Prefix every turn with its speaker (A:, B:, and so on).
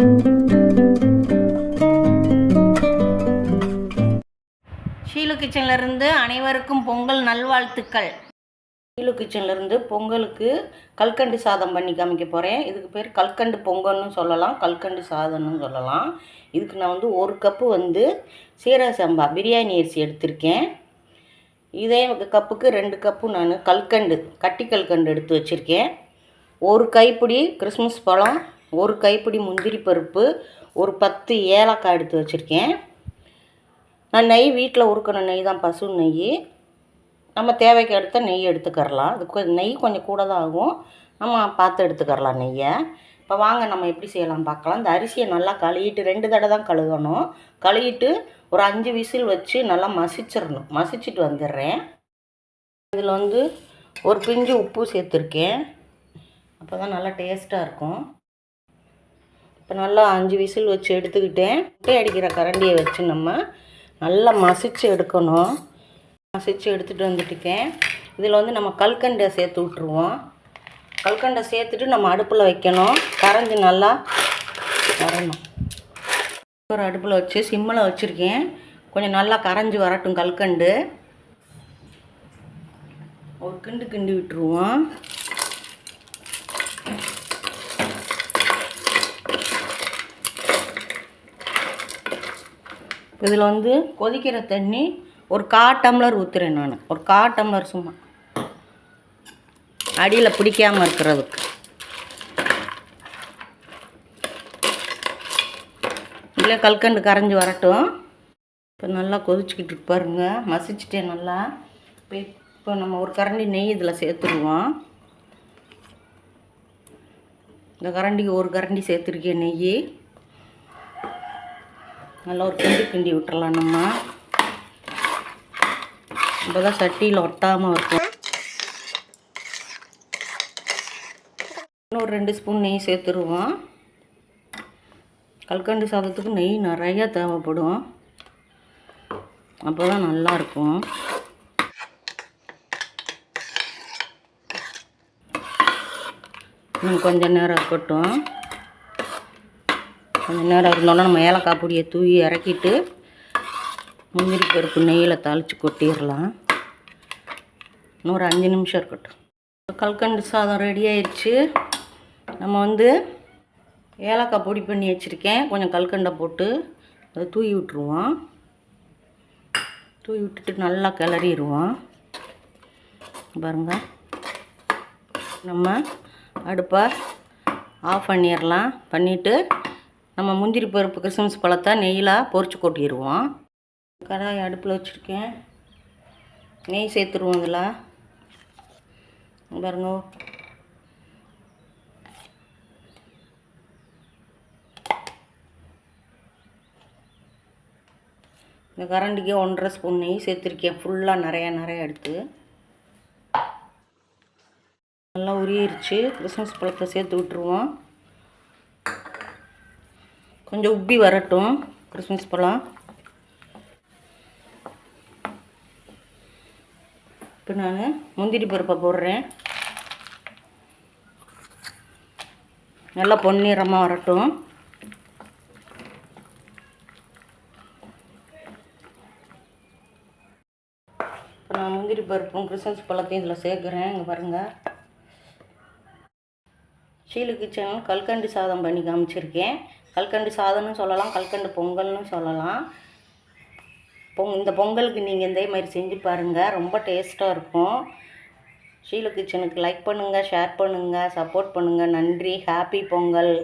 A: ஷீலு கிச்சன்லேருந்து அனைவருக்கும் பொங்கல் நல்வாழ்த்துக்கள். ஷீலு கிச்சன்லேருந்து பொங்கலுக்கு கல்கண்டு சாதம் பண்ணி காமிக்க போகிறேன் இதுக்கு பேர் கல்கண்டு பொங்கல்னு சொல்லலாம். கல்கண்டு சாதம்னு சொல்லலாம். இதுக்கு நான் வந்து ஒரு கப்பு வந்து சீரக சம்பா பிரியாணி அரிசி எடுத்திருக்கேன். இதே கப்புக்கு ரெண்டு கப்பு நான் கல்கண்டு கட்டி கல்கண்டு எடுத்து வச்சுருக்கேன். ஒரு கைப்பிடி கிறிஸ்மஸ் பழம் ஒரு கைப்பிடி முந்திரி பருப்பு ஒரு பத்து ஏலக்காய் எடுத்து வச்சுருக்கேன். நான் நெய் வீட்டில் உருக்கின நெய் தான் பசு நெய். நம்ம தேவைக்கு எடுத்த நெய் எடுத்துக்கரலாம். அது கொ- நெய் கொஞ்சம் கூட தான் ஆகும். நம்ம பார்த்து எடுத்துக்கரலாம் நெய்யை. இப்போ வாங்க நம்ம எப்படி செய்யலாம் பார்க்கலாம். இந்த அரிசியை நல்லா கழுவிட்டு ரெண்டு தடவை தான் கழுவணும். கழுவிட்டு ஒரு அஞ்சு விசில் வச்சு நல்லா மசிச்சிடணும். மசிச்சுட்டு வந்துடுறேன். இதில் வந்து ஒரு பிஞ்சு உப்பு சேர்த்துருக்கேன். அப்போ தான் நல்லா டேஸ்ட்டாக இருக்கும். இப்போ நல்லா அஞ்சு விசில் வச்சு எடுத்துக்கிட்டேன். முட்டை அடிக்கிற கரண்டியை வச்சு நம்ம நல்லா மசிச்சு எடுக்கணும். மசிச்சு எடுத்துகிட்டு வந்துட்டுக்கேன் இதில் வந்து நம்ம கல்கண்டை சேர்த்து விட்ருவோம் கல்கண்டை சேர்த்துட்டு நம்ம அடுப்பில் வைக்கணும். கரைஞ்சி நல்லா வரணும். ஒரு அடுப்பில் வச்சு சிம்மில் வச்சுருக்கேன். கொஞ்சம் நல்லா கரைஞ்சி வரட்டும் கல்கண்டு. ஒரு கிண்டு கிண்டி விட்டுருவோம். இதில் வந்து கொதிக்கிற தண்ணி ஒரு கா டம்ளர் ஊற்றுறேன் நான். ஒரு கா டம்ளர் சும்மா. அடியில் பிடிக்காமல் இருக்கிறதுக்கு. இல்லை கல்கண்டு கரைஞ்சி வரட்டும். இப்போ நல்லா கொதிச்சுக்கிட்டு இருக்கு பாருங்க. மசிச்சுட்டேன் நல்லா. இப்போ இப்போ நம்ம ஒரு கரண்டி நெய் இதில் சேர்த்துருவோம். இந்த கரண்டிக்கு ஒரு கரண்டி சேர்த்துருக்கேன் நெய். நல்லா ஒரு கிண்டி கிண்டி விட்டுறலாம் நம்ம. அப்போ தான் சட்டியில் ஒட்டாமல் இருக்கும். இன்னொரு ரெண்டு ஸ்பூன் நெய் சேர்த்துருவோம். கல்கண்டு சாதத்துக்கு நெய் நிறையா தேவைப்படும். அப்போ தான் நல்லாயிருக்கும் இன்னும் கொஞ்சம் நேரம் இருக்கட்டும். கொஞ்சம் நேரம் இருந்தோன்னா நம்ம ஏலக்காய் பொடியை தூவி இறக்கிட்டு முந்திரி பருப்பு நெய்யில் தாளித்து கொட்டிடலாம். இன்னொரு அஞ்சு நிமிஷம் இருக்கட்டும். கல்கண்டு சாதம் ரெடி ஆயிடுச்சு. நம்ம வந்து ஏலக்காய் பொடி பண்ணி வச்சுருக்கேன். கொஞ்சம் கல்கண்டை போட்டு அதை தூவி விட்டுருவோம். தூவி விட்டுட்டு நல்லா கிளறிடுவோம். பாருங்க. நம்ம அடுப்பை ஆஃப் பண்ணிடலாம். பண்ணிவிட்டு நம்ம முந்திரி பருப்பு கிறிஸ்மஸ் பழத்தை நெய்யில் பொறிச்சு கொட்டிடுவோம் கடாய் அடுப்பில் வச்சுருக்கேன். நெய் சேர்த்துருவோம் இதில். பாருங்க. இந்த கரண்டிக்கு ஒன்றரை ஸ்பூன் நெய் சேர்த்துருக்கேன். ஃபுல்லாக நிறையா நிறையா எடுத்து. நல்லா உரியிருச்சு. கிறிஸ்மஸ் பழத்தை சேர்த்து விட்டுருவோம். கொஞ்சம் உப்பி வரட்டும். கிறிஸ்மஸ் பழம். இப்போ நான் முந்திரி பருப்பை போடுறேன். நல்லா பொன்னிறமாக வரட்டும். இப்போ நான் முந்திரி பருப்பும் கிறிஸ்மஸ் பழத்தையும் இதில் சேர்க்குறேன். இங்கே பாருங்கள் ஷீலு கிச்சன் கல்கண்டு சாதம் பண்ணி காமிச்சிருக்கேன். கல்கண்டு சாதம்னு சொல்லலாம் கல்கண்டு பொங்கல்னு சொல்லலாம். பொங் இந்த பொங்கலுக்கு நீங்கள் இதே மாதிரி செஞ்சு பாருங்கள் ரொம்ப டேஸ்ட்டாக இருக்கும். ஷீலு கிச்சனுக்கு லைக் பண்ணுங்கள் ஷேர் பண்ணுங்கள் சப்போர்ட் பண்ணுங்கள் நன்றி ஹாப்பி பொங்கல்.